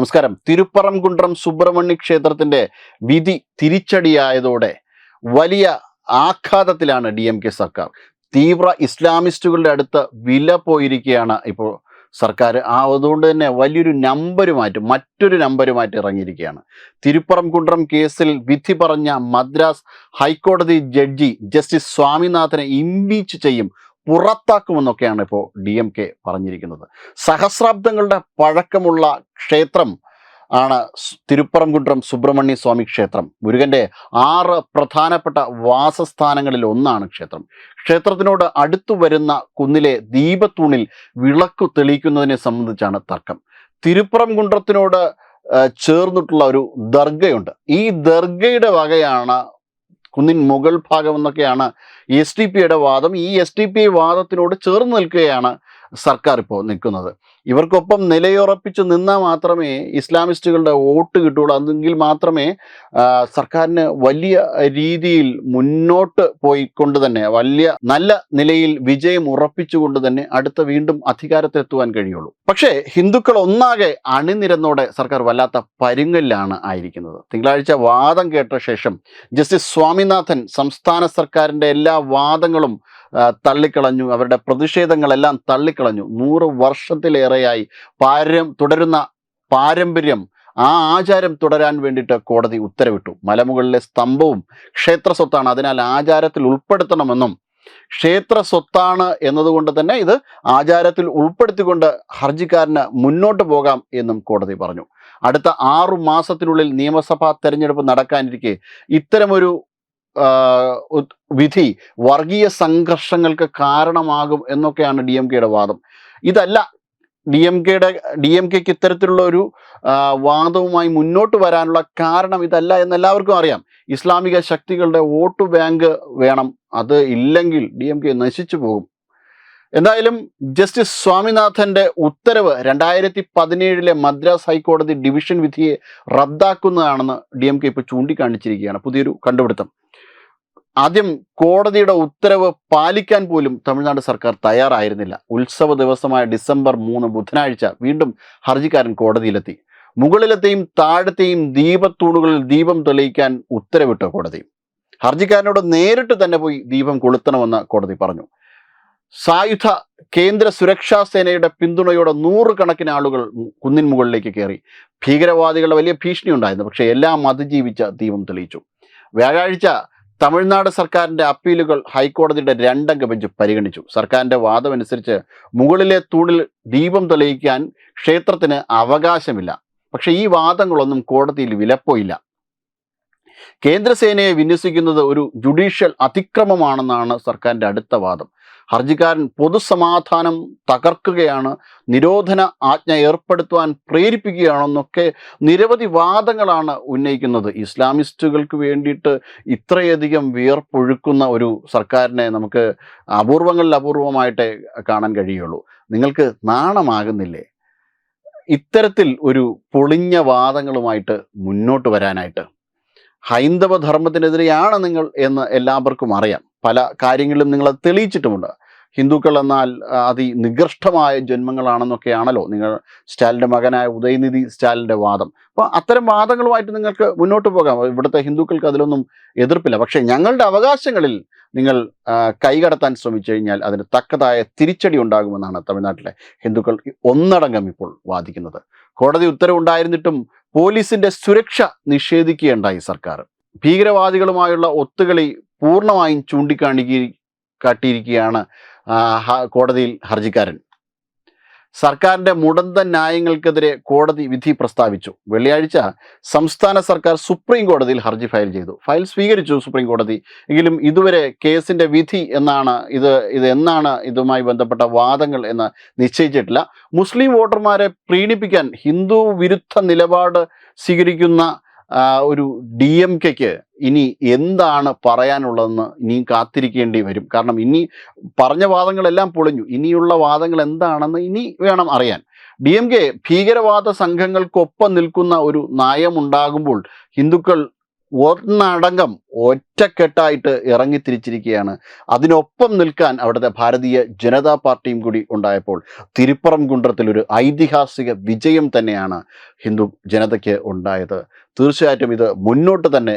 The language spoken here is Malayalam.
നമസ്കാരം. തിരുപ്പറംകുണ്ട്രം സുബ്രഹ്മണ്യ ക്ഷേത്രത്തിന്റെ വിധി തിരിച്ചടിയായതോടെ വലിയ ആഘാതത്തിലാണ് ഡി എം കെ സർക്കാർ. തീവ്ര ഇസ്ലാമിസ്റ്റുകളുടെ അടുത്ത് വില പോയിരിക്കുകയാണ് ഇപ്പോൾ സർക്കാർ. ആ അതുകൊണ്ട് തന്നെ വലിയൊരു നമ്പരുമായിട്ട് മറ്റൊരു നമ്പരുമായിട്ട് ഇറങ്ങിയിരിക്കുകയാണ്. തിരുപ്പറംകുണ്ട്രം കേസിൽ വിധി പറഞ്ഞ മദ്രാസ് ഹൈക്കോടതി ജഡ്ജി ജസ്റ്റിസ് സ്വാമിനാഥനെ ഇംപീച്ച് ചെയ്യും പുറത്താക്കുമെന്നൊക്കെയാണ് ഇപ്പോൾ ഡി എം കെ പറഞ്ഞിരിക്കുന്നത്. സഹസ്രാബ്ദങ്ങളുടെ പഴക്കമുള്ള ക്ഷേത്രം ആണ് തിരുപ്പറംകുണ്ടം സുബ്രഹ്മണ്യ സ്വാമി ക്ഷേത്രം. മുരുകന്റെ ആറ് പ്രധാനപ്പെട്ട വാസസ്ഥാനങ്ങളിൽ ഒന്നാണ് ക്ഷേത്രം. ക്ഷേത്രത്തിനോട് അടുത്തു വരുന്ന കുന്നിലെ ദീപത്തൂണിൽ വിളക്കു തെളിയിക്കുന്നതിനെ സംബന്ധിച്ചാണ് തർക്കം. തിരുപ്പറംകുണ്ട്രത്തിനോട് ചേർന്നിട്ടുള്ള ഒരു ദർഗയുണ്ട്. ഈ ദർഗയുടെ വകയാണ് കുന്നിൻ മുകൾ ഭാഗം എന്നൊക്കെയാണ് എസ് ടി പിയുടെ വാദം. ഈ എസ് ടി പി വാദത്തിനോട് ചേർന്ന് നിൽക്കുകയാണ് സർക്കാർ ഇപ്പോൾ നിൽക്കുന്നത്. ഇവർക്കൊപ്പം നിലയുറപ്പിച്ച് നിന്നാൽ മാത്രമേ ഇസ്ലാമിസ്റ്റുകളുടെ വോട്ട് കിട്ടുകയുള്ളൂ അതെങ്കിൽ മാത്രമേ സർക്കാരിന് വലിയ രീതിയിൽ മുന്നോട്ട് പോയിക്കൊണ്ട് തന്നെ വലിയ നല്ല നിലയിൽ വിജയം ഉറപ്പിച്ചുകൊണ്ട് തന്നെ അടുത്ത വീണ്ടും അധികാരത്തിലെത്തുവാൻ കഴിയുള്ളൂ. പക്ഷേ ഹിന്ദുക്കൾ ഒന്നാകെ അണിനിരന്നോടെ സർക്കാർ വല്ലാത്ത പരുങ്ങലിലാണ് ആയിരിക്കുന്നത്. തിങ്കളാഴ്ച വാദം കേട്ട ശേഷം ജസ്റ്റിസ് സ്വാമിനാഥൻ സംസ്ഥാന സർക്കാരിന്റെ എല്ലാ വാദങ്ങളും തള്ളിക്കളഞ്ഞു. അവരുടെ പ്രതിഷേധങ്ങളെല്ലാം തള്ളിക്കളഞ്ഞു. നൂറ് വർഷത്തിലേറെയായി പാരം തുടരുന്ന പാരമ്പര്യം ആ ആചാരം തുടരാൻ വേണ്ടിയിട്ട് കോടതി ഉത്തരവിട്ടു. മലമുകളിലെ സ്തംഭവും ക്ഷേത്ര സ്വത്താണ്. അതിനാൽ ആചാരത്തിൽ ഉൾപ്പെടുത്തണമെന്നും ക്ഷേത്ര സ്വത്താണ് എന്നതുകൊണ്ട് തന്നെ ഇത് ആചാരത്തിൽ ഉൾപ്പെടുത്തിക്കൊണ്ട് ഹർജിക്കാരന് മുന്നോട്ട് പോകാം എന്നും കോടതി പറഞ്ഞു. അടുത്ത ആറു മാസത്തിനുള്ളിൽ നിയമസഭാ തെരഞ്ഞെടുപ്പ് നടക്കാനിരിക്കെ ഇത്തരമൊരു വിധി വർഗീയ സംഘർഷങ്ങൾക്ക് കാരണമാകും എന്നൊക്കെയാണ് ഡി എം കെയുടെ വാദം. ഇതല്ല ഡി എം കെയുടെ ഡി എം കെക്ക് ഇത്തരത്തിലുള്ള ഒരു വാദവുമായി മുന്നോട്ട് വരാനുള്ള കാരണം ഇതല്ല എന്ന് എല്ലാവർക്കും അറിയാം. ഇസ്ലാമിക ശക്തികളുടെ വോട്ട് ബാങ്ക് വേണം. അത് ഇല്ലെങ്കിൽ ഡി എം കെ നശിച്ചു പോകും. എന്തായാലും ജസ്റ്റിസ് സ്വാമിനാഥന്റെ ഉത്തരവ് രണ്ടായിരത്തി പതിനേഴിലെ മദ്രാസ് ഹൈക്കോടതി ഡിവിഷൻ വിധിയെ റദ്ദാക്കുന്നതാണെന്ന് ഡി എം കെ ഇപ്പോൾ ചൂണ്ടിക്കാണിച്ചിരിക്കുകയാണ്. പുതിയൊരു കണ്ടുപിടുത്തം. ആദ്യം കോടതിയുടെ ഉത്തരവ് പാലിക്കാൻ പോലും തമിഴ്നാട് സർക്കാർ തയ്യാറായിരുന്നില്ല. ഉത്സവ ദിവസമായ ഡിസംബർ മൂന്ന് ബുധനാഴ്ച വീണ്ടും ഹർജിക്കാരൻ കോടതിയിലെത്തി. മുകളിലത്തെയും താഴത്തെയും ദീപത്തൂണുകളിൽ ദീപം തെളിയിക്കാൻ ഉത്തരവിട്ട കോടതി. ഹർജിക്കാരനോട് നേരിട്ട് തന്നെ പോയി ദീപം കൊളുത്തണമെന്ന് കോടതി പറഞ്ഞു. സായുധ കേന്ദ്ര സുരക്ഷാ സേനയുടെ പിന്തുണയോടെ നൂറുകണക്കിന് ആളുകൾ കുന്നിൻ മുകളിലേക്ക് കയറി. ഭീകരവാദികളുടെ വലിയ ഭീഷണി ഉണ്ടായിരുന്നു. പക്ഷേ എല്ലാം അതിജീവിച്ച ദീപം തെളിയിച്ചു. വ്യാഴാഴ്ച തമിഴ്നാട് സർക്കാരിന്റെ അപ്പീലുകൾ ഹൈക്കോടതിയുടെ രണ്ടംഗ ബെഞ്ച് പരിഗണിച്ചു. സർക്കാരിന്റെ വാദമനുസരിച്ച് മുകളിലെ തൂണിൽ ദീപം തെളിയിക്കാൻ ക്ഷേത്രത്തിന് അവകാശമില്ല. പക്ഷേ ഈ വാദങ്ങളൊന്നും കോടതിയിൽ വിലപ്പോയില്ല. കേന്ദ്രസേനയെ വിന്യസിക്കുന്നത് ഒരു ജുഡീഷ്യൽ അതിക്രമമാണെന്നാണ് സർക്കാരിന്റെ അടുത്ത വാദം. ഹർജിക്കാരൻ പൊതുസമാധാനം തകർക്കുകയാണ് നിരോധന ആജ്ഞ ഏർപ്പെടുത്തുവാൻ പ്രേരിപ്പിക്കുകയാണെന്നൊക്കെ നിരവധി വാദങ്ങളാണ് ഉന്നയിക്കുന്നത്. ഇസ്ലാമിസ്റ്റുകൾക്ക് വേണ്ടിയിട്ട് ഇത്രയധികം വിയർപ്പൊഴുക്കുന്ന ഒരു സർക്കാരിനെ നമുക്ക് അപൂർവങ്ങളിൽ അപൂർവമായിട്ടേ കാണാൻ കഴിയുള്ളൂ. നിങ്ങൾക്ക് നാണമാകുന്നില്ലേ? ഇത്തരത്തിൽ ഒരു പൊളിഞ്ഞ വാദങ്ങളുമായിട്ട് മുന്നോട്ട് വരാനായിട്ട്. ഹൈന്ദവ ധർമ്മത്തിനെതിരെയാണ് നിങ്ങൾ എന്ന് എല്ലാവർക്കും അറിയാം. പല കാര്യങ്ങളിലും നിങ്ങളത് തെളിയിച്ചിട്ടുമുണ്ട്. ഹിന്ദുക്കൾ എന്നാൽ അതി അതിനികൃഷ്ടമായ ജന്മങ്ങളാണെന്നൊക്കെയാണല്ലോ നിങ്ങൾ സ്റ്റാലിന്റെ മകനായ ഉദയനിധി സ്റ്റാലിന്റെ വാദം. അപ്പോൾ അത്തരം വാദങ്ങളുമായിട്ട് നിങ്ങൾക്ക് മുന്നോട്ട് പോകാം. ഇവിടുത്തെ ഹിന്ദുക്കൾക്ക് അതിലൊന്നും എതിർപ്പില്ല. പക്ഷേ ഞങ്ങളുടെ അവകാശങ്ങളിൽ നിങ്ങൾ കൈകടത്താൻ ശ്രമിച്ചു കഴിഞ്ഞാൽ അതിന് തക്കതായ തിരിച്ചടി ഉണ്ടാകുമെന്നാണ് തമിഴ്നാട്ടിലെ ഹിന്ദുക്കൾ ഒന്നടങ്കം ഇപ്പോൾ വാദിക്കുന്നത്. കോടതി ഉത്തരവുണ്ടായിരുന്നിട്ടും പോലീസിന്റെ സുരക്ഷ നിഷേധിക്കുകയുണ്ടായി സർക്കാർ. ഭീകരവാദികളുമായുള്ള ഒത്തുകളി പൂർണമായും ചൂണ്ടിക്കാണിക്കുക കാട്ടിയിരിക്കുകയാണ് കോടതിയിൽ ഹർജിക്കാരൻ. സർക്കാരിന്റെ മുടന്ത ന്യായങ്ങൾക്കെതിരെ കോടതി വിധി പ്രസ്താവിച്ചു. വെള്ളിയാഴ്ച സംസ്ഥാന സർക്കാർ സുപ്രീം കോടതിയിൽ ഹർജി ഫയൽ ചെയ്തു. ഫയൽ സ്വീകരിച്ചു സുപ്രീം കോടതി. എങ്കിലും ഇതുവരെ കേസിന്റെ വിധി എന്നാണ് ഇത് ഇത് എന്നാണ് ഇതുമായി ബന്ധപ്പെട്ട വാദങ്ങൾ എന്ന് നിശ്ചയിച്ചിട്ടില്ല. മുസ്ലിം വോട്ടർമാരെ പ്രീണിപ്പിക്കാൻ ഹിന്ദു വിരുദ്ധ നിലപാട് സ്വീകരിക്കുന്ന ഒരു ഡി എം കെക്ക് ഇനി എന്താണ് പറയാനുള്ളതെന്ന് ഇനി കാത്തിരിക്കേണ്ടി വരും. കാരണം ഇനി പറഞ്ഞ വാദങ്ങളെല്ലാം പൊളിഞ്ഞു. ഇനിയുള്ള വാദങ്ങൾ എന്താണെന്ന് ഇനി വേണം അറിയാൻ. ഡി എം കെ ഭീകരവാദ സംഘങ്ങൾക്കൊപ്പം നിൽക്കുന്ന ഒരു നയമുണ്ടാകുമ്പോൾ ഹിന്ദുക്കൾ ഒന്നടങ്കം ഒറ്റക്കെട്ടായിട്ട് ഇറങ്ങിത്തിരിച്ചിരിക്കുകയാണ്. അതിനൊപ്പം നിൽക്കാൻ അവിടുത്തെ ഭാരതീയ ജനതാ പാർട്ടിയും കൂടി ഉണ്ടായപ്പോൾ തിരുപ്പറം കുണ്ടത്തിൽ ഒരു ഐതിഹാസിക വിജയം തന്നെയാണ് ഹിന്ദു ജനതയ്ക്ക് ഉണ്ടായത്. തീർച്ചയായിട്ടും ഇത് മുന്നോട്ട് തന്നെ